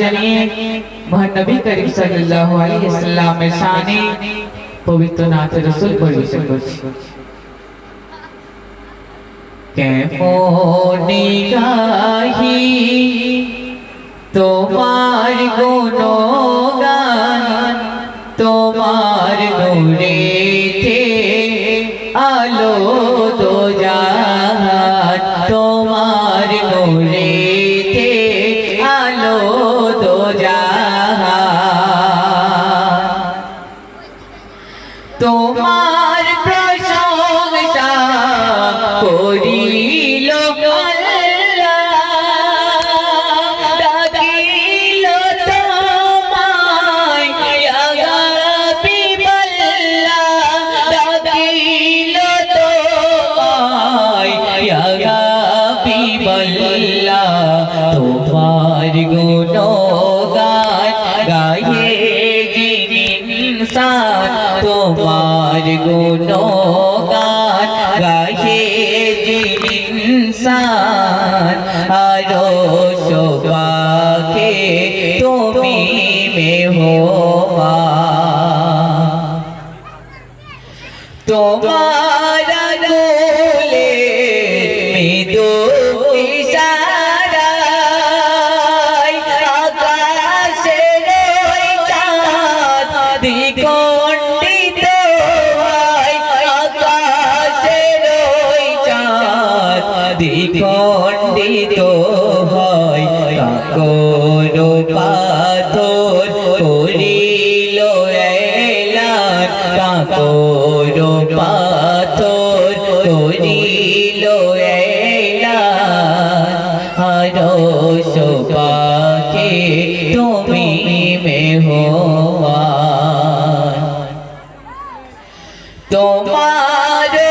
জানিয়ে মহানবী করিম সাল্লাল্লাহু আলাইহি ওয়াসাল্লামের শানে পবিত্র নাথ রাসূল পরিবেশন করছি কেমনি গাহি তোমার গুণগান তোমার নূরেতে আলো তোমার প্রশংসা করিল ডাকিল তোমায় হাবিবাল্লাহ ডাকিল তোমায় হাবিবাল্লাহ তোমার গুণগান গায়ে ইনসান তোমার গুণগান গায়ে ইনসান আরও শোভাকে তুমি মেহমা দ্বিখণ্ডিত হয় কাকর পাথর করিল এলান কাকর পাথর করিল তুমি মেহমান। তোমার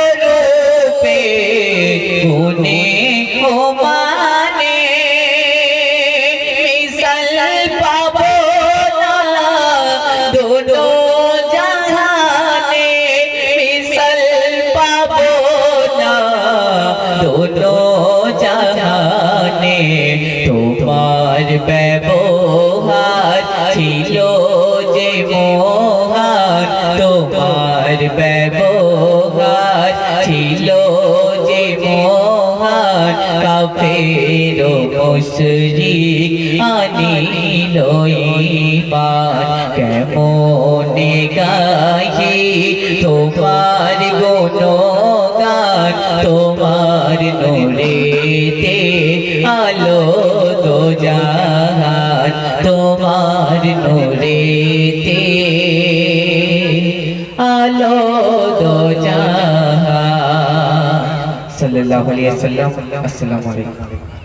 দুটো জাহানে মিশাল পাবো না। দুটো জাহানে তোমার ব্যবহার তোমার ব্যবহার ছিল কাফের মুশরিক আনিল ঈমান কেমনে গাহি তোমার গুণগান? তোমার নূরেতে আলো তো জাহান। তোমার নূরেতে আলো তো জাহান। സല്ലല്ലാഹു അലൈഹി വസല്ലം. അസ്സലാമു അലൈക്കും.